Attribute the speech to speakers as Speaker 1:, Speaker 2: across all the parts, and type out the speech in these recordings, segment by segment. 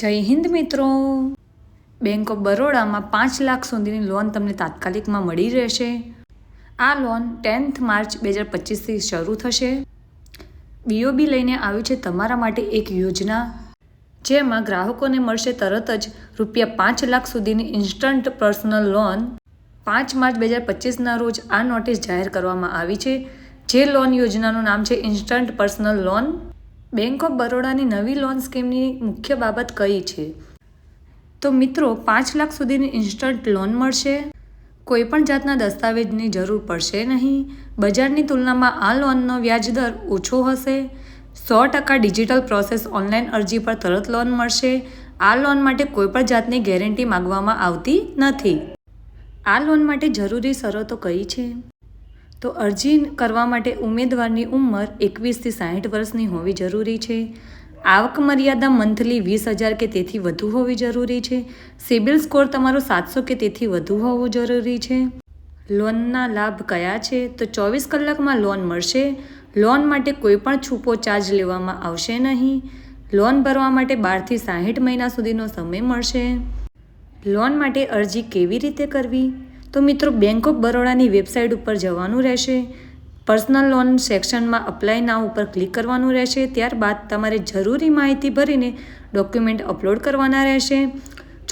Speaker 1: જય હિન્દ, મિત્રો. Bank of બરોડામાં પાંચ લાખ સુધીની લોન તમને તાત્કાલિકમાં મળી રહેશે. આ લોન ટેન્થ માર્ચ બે હજાર પચીસથી શરૂ થશે. બીઓબી લઈને આવ્યું છે તમારા માટે એક યોજના, જેમાં ગ્રાહકોને મળશે તરત જ રૂપિયા પાંચ લાખ સુધીની ઇન્સ્ટન્ટ પર્સનલ લોન. પાંચ માર્ચ બે હજાર પચીસના રોજ આ નોટિસ જાહેર કરવામાં આવી છે. જે લોન યોજનાનું નામ છે instant personal loan. Bank of બરોડાની નવી લોન સ્કીમની મુખ્ય બાબત કઈ છે? તો મિત્રો, પાંચ લાખ સુધીની ઇન્સ્ટન્ટ લોન મળશે. કોઈપણ જાતના દસ્તાવેજની જરૂર પડશે નહીં. બજારની તુલનામાં આ લોનનો વ્યાજદર ઓછો હશે. સો ટકા ડિજિટલ પ્રોસેસ ઓનલાઈન અરજી પર તરત લોન મળશે. આ લોન માટે કોઈપણ જાતની ગેરંટી માગવામાં આવતી નથી. આ લોન માટે જરૂરી શરતો કઈ છે? તો અરજી કરવા માટે ઉમેદવારની ઉંમર એકવીસથી સાહીઠ વર્ષની હોવી જરૂરી છે. આવક મર્યાદા મંથલી વીસ હજાર કે તેથી વધુ હોવી જરૂરી છે. સિબિલ સ્કોર તમારો સાતસો કે તેથી વધુ હોવો જરૂરી છે. લોનના લાભ કયા છે? તો ચોવીસ કલાકમાં લોન મળશે. લોન માટે કોઈપણ છૂપો ચાર્જ લેવામાં આવશે નહીં. લોન ભરવા માટે બારથી સાહીઠ મહિના સુધીનો સમય મળશે. લોન માટે અરજી કેવી રીતે કરવી? તો મિત્રો બેંક ઓફ બરોડાની વેબસાઇટ ઉપર જવાનું રહેશે. પર્સનલ લોન સેક્શનમાં અપ્લાય નાવ ઉપર ક્લિક કરવાનું રહેશે. ત્યારબાદ તમારે જરૂરી માહિતી ભરીને ડોક્યુમેન્ટ અપલોડ કરવાના રહેશે.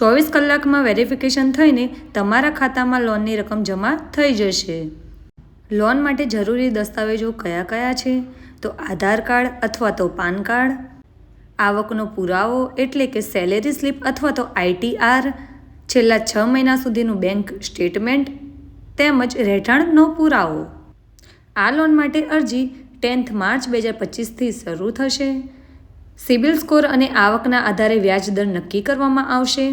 Speaker 1: ચોવીસ કલાકમાં વેરિફિકેશન થઈને તમારા ખાતામાં લોનની રકમ જમા થઈ જશે. લોન માટે જરૂરી દસ્તાવેજો કયા કયા છે? તો આધાર કાર્ડ અથવા તો પાન કાર્ડ, આવકનો પુરાવો એટલે કે સેલેરી સ્લિપ અથવા તો આઈટીઆર છેલ્લા છ મહિના સુધીનું બેંક સ્ટેટમેન્ટ તેમજ રહેઠાણનો પુરાવો. આ લોન માટે અરજી ટેન્થ માર્ચ બે હજાર પચીસથી શરૂ થશે. સિબિલ સ્કોર અને આવકના આધારે વ્યાજ દર નક્કી કરવામાં આવશે.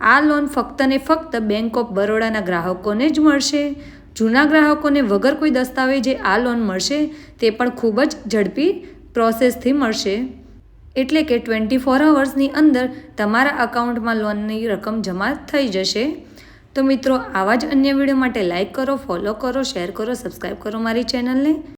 Speaker 1: આ લોન ફક્ત ને ફક્ત બેંક ઓફ બરોડાના ગ્રાહકોને જ મળશે. જૂના ગ્રાહકોને વગર કોઈ દસ્તાવેજે આ લોન મળશે તે પણ ખૂબ જ ઝડપી પ્રોસેસથી મળશે. એટલે કે ટ્વેન્ટી ફોર અવર્સની અંદર તમારા અકાઉન્ટમાં લોનની રકમ જમા થઈ જશે. તો મિત્રો, આવા જ અન્ય વીડિયો માટે લાઇક કરો, ફોલો કરો, શેર કરો સબસ્ક્રાઈબ કરો મારી ચેનલને.